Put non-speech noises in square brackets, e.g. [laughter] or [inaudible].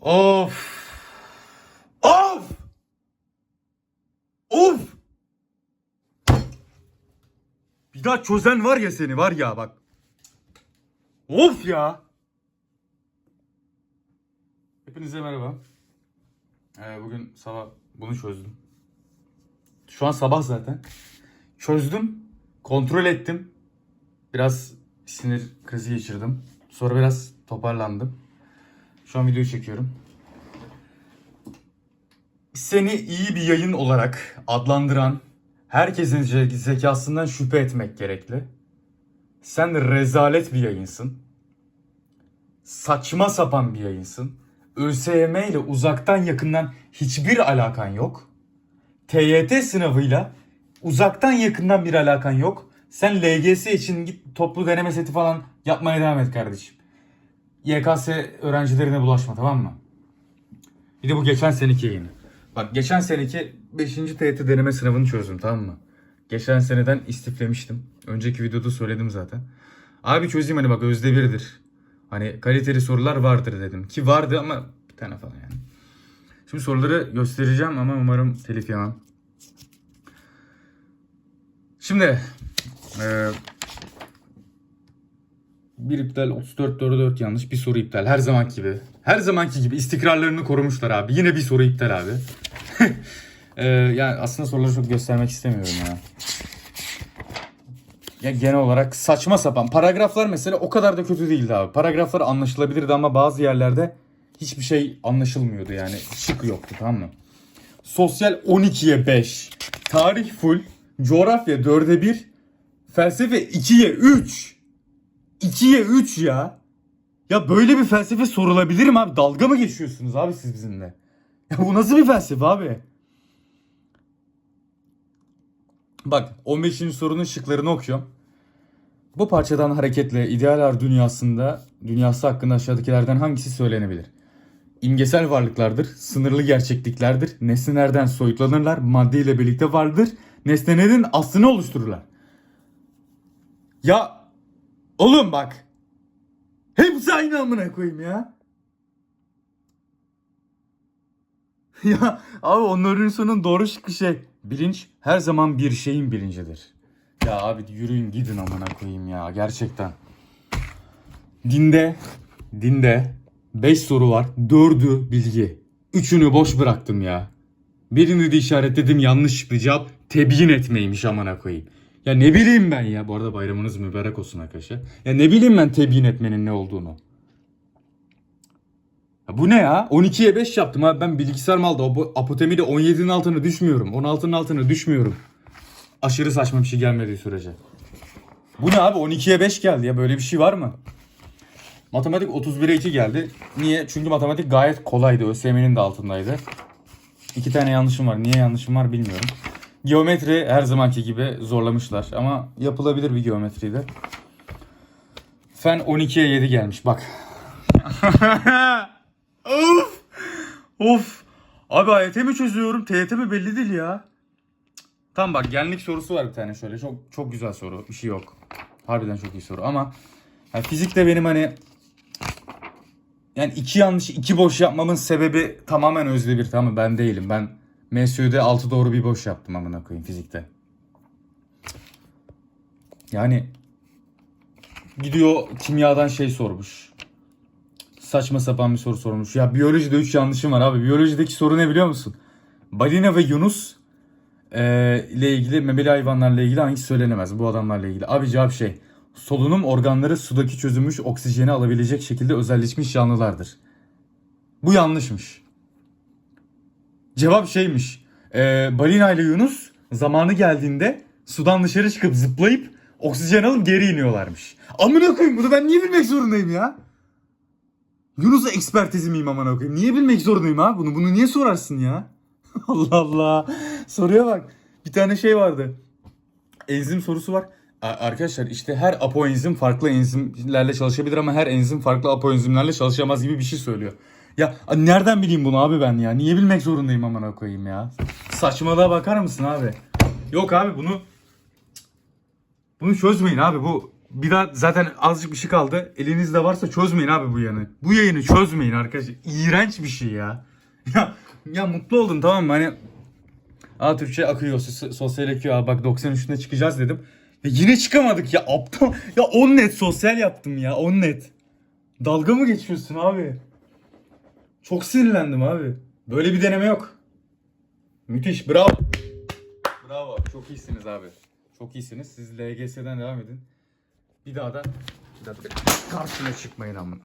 Of. Of. Of. Bir daha çözen var ya seni var ya bak. Of ya. Hepinize merhaba. Ee, bugün sabah bunu çözdüm. Şu an sabah zaten. Çözdüm. Kontrol ettim. Biraz sinir krizi geçirdim. Sonra biraz toparlandım. Şu an video çekiyorum. Seni iyi bir yayın olarak adlandıran herkesin ze- zekasından şüphe etmek gerekli. Sen rezalet bir yayınsın. Saçma sapan bir yayınsın. ÖSYM ile uzaktan yakından hiçbir alakan yok. TYT sınavıyla uzaktan yakından bir alakan yok. Sen LGS için git toplu deneme seti falan yapmaya devam et kardeşim. YKS öğrencilerine bulaşma tamam mı? Bir de bu geçen seneki yayını. Bak geçen seneki 5. TYT deneme sınavını çözdüm tamam mı? Geçen seneden istiflemiştim. Önceki videoda söyledim zaten. Abi çözeyim hani bak özde biridir. Hani kaliteli sorular vardır dedim. Ki vardı ama bir tane falan yani. Şimdi soruları göstereceğim ama umarım telif yemem. Şimdi eee bir iptal 34 doğru 4 yanlış bir soru iptal her zamanki gibi. Her zamanki gibi istikrarlarını korumuşlar abi. Yine bir soru iptal abi. [laughs] Eee, yani aslında soruları çok göstermek istemiyorum ya. Ya genel olarak saçma sapan. Paragraflar mesela o kadar da kötü değildi abi. Paragraflar anlaşılabilirdi ama bazı yerlerde hiçbir şey anlaşılmıyordu yani. Şık yoktu tamam mı? Sosyal 12'ye 5. Tarih full. Coğrafya 4'e 1. Felsefe 2'ye 3. 2'ye 3 ya. Ya böyle bir felsefe sorulabilir mi abi? Dalga mı geçiyorsunuz abi siz bizimle? Ya bu nasıl bir felsefe abi? Bak 15. sorunun şıklarını okuyorum. Bu parçadan hareketle idealer dünyasında dünyası hakkında aşağıdakilerden hangisi söylenebilir? İmgesel varlıklardır, sınırlı gerçekliklerdir, nesnelerden soyutlanırlar, madde ile birlikte vardır, nesnelerin aslını oluştururlar. Ya oğlum bak. Hepsi aynı amına koyayım ya. [laughs] ya abi onların sonun doğru şıkkı şey. Bilinç her zaman bir şeyin bilincidir. Ya abi yürüyün gidin amına koyayım ya gerçekten. Dinde, dinde 5 soru var. 4'ü bilgi. 3'ünü boş bıraktım ya. Birini de işaretledim yanlış çıktı cevap tebyin etmeymiş amına koyayım. Ya ne bileyim ben ya. Bu arada bayramınız mübarek olsun arkadaşlar. Ya ne bileyim ben tebyin etmenin ne olduğunu. Ya bu ne ya? 12'ye 5 yaptım abi. Ben bilgisayar malda o apotemide 17'nin altına düşmüyorum. 16'nın altına düşmüyorum. Aşırı saçma bir şey gelmediği sürece. Bu ne abi? 12'ye 5 geldi ya. Böyle bir şey var mı? Matematik 31'e 2 geldi. Niye? Çünkü matematik gayet kolaydı. ÖSYM'nin de altındaydı. İki tane yanlışım var. Niye yanlışım var bilmiyorum. Geometri her zamanki gibi zorlamışlar. Ama yapılabilir bir geometriydi. Fen 12'ye 7 gelmiş. Bak. [laughs] of. Of. Abi AYT mi çözüyorum? TYT mi belli değil ya. Tam bak genlik sorusu var bir tane şöyle. Çok çok güzel soru. Bir şey yok. Harbiden çok iyi soru ama yani fizikte benim hani yani iki yanlış iki boş yapmamın sebebi tamamen özde bir tamam? Ben değilim. Ben MSÜ'de 6 doğru bir boş yaptım amına koyayım fizikte. Yani gidiyor kimyadan şey sormuş. Saçma sapan bir soru sormuş. Ya biyolojide 3 yanlışım var abi. Biyolojideki soru ne biliyor musun? Balina ve Yunus eee, ile ilgili memeli hayvanlarla ilgili hangisi söylenemez bu adamlarla ilgili? Abi cevap şey. Solunum organları sudaki çözülmüş oksijeni alabilecek şekilde özelleşmiş canlılardır. Bu yanlışmış. Cevap şeymiş. Eee balina ile Yunus zamanı geldiğinde sudan dışarı çıkıp zıplayıp oksijen alıp geri iniyorlarmış. Amına koyayım bunu ben niye bilmek zorundayım ya? Yunus'a ekspertizi miyim amına koyayım? Niye bilmek zorundayım ha? Bunu bunu niye sorarsın ya? [laughs] Allah Allah. Soruya bak. Bir tane şey vardı. Enzim sorusu var. Arkadaşlar işte her apoenzim farklı enzimlerle çalışabilir ama her enzim farklı apoenzimlerle çalışamaz gibi bir şey söylüyor. Ya nereden bileyim bunu abi ben ya? Niye bilmek zorundayım amına koyayım ya? Saçmalığa bakar mısın abi? Yok abi bunu bunu çözmeyin abi bu Bir daha zaten azıcık bir şey kaldı. Elinizde varsa çözmeyin abi bu yayını. Bu yayını çözmeyin arkadaşlar. İğrenç bir şey ya. [laughs] Ya ya mutlu oldum tamam mı? Hani Aa Türkçe akıyor, sos- sosyal akıyor. Aa, bak 93'üne çıkacağız dedim. Ya yine çıkamadık ya aptal. Ya 10 net sosyal yaptım ya 10 net. Dalga mı geçiyorsun abi? Çok sinirlendim abi. Böyle bir deneme yok. Müthiş bravo. Bravo çok iyisiniz abi. Çok iyisiniz. Siz LGS'den devam edin. Bir daha da bir daha da karşına çıkmayın amına.